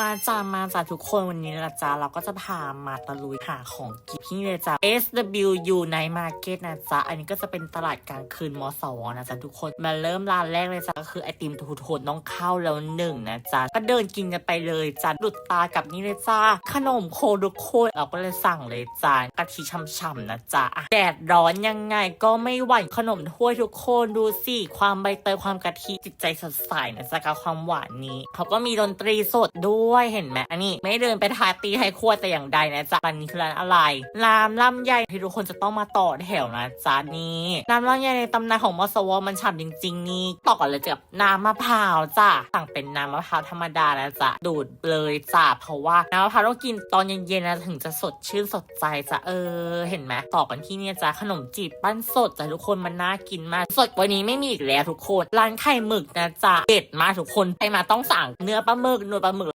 มาจ้ามาจ้าทุกคนวันนี้นะจ๊ะเราก็จะพามาตะลุยหาของกินที่เลยจ้ะ SWU Night Market นะจ๊ะ อันนี้ก็จะเป็นตลาดกลางคืนมสวนะจ๊ะทุกคนมาเริ่มร้านแรกเลยจ้ะก็คือไอติมทูโทนต้องเข้าแล้วหนึ่งนะจ๊ะ ก็เดินกินกันไปเลยจ้ะหลุดตากับนี่เลยจ้าขนมโคโดโคนเราก็เลยสั่งเลยจ้ากะทิช่ำๆนะจ๊ะแดดร้อนยังไงก็ไม่หวั่นขนมถ้วยทุกคนดูสิความใบเตยความกะทิจิตใจสดใสนะจ๊ะกับความหวานนี้เขาก็มีดนตรีสดด้วยเห็นไหมอันนี้ไม่เดินไปทาตีไฮครัวแต่อย่างใดนะจ๊ะอันนี้คือร้านอะไรร้านลำไยที่ทุกคนจะต้องมาต่อแถวนะจ๊ะนี่น้ำลำไยในตำนานของมอสวมันฉ่ำจริง ๆ นี่ต่อกันเลยกับน้ำมะพร้าวจ้ะสั่งเป็นน้ำมะพร้าวธรรมดานะจ๊ะดูดเลยจ้ะเพราะว่าน้ำมะพร้าวต้องกินตอนเย็นๆนะถึงจะสดชื่นสดใจจ้ะเออ เห็นไหมต่อกันที่เนี่ยจ้ะขนมจีบปั้นสดจ้ะทุกคนมันน่ากินมากสดกว่านี้ไม่มีอีกแล้วทุกคนร้านไข่หมึกนะจ๊ะเด็ดมากทุกคนใครมาต้องสั่งเนื้อปลาหมึกหนวดปลาหมึก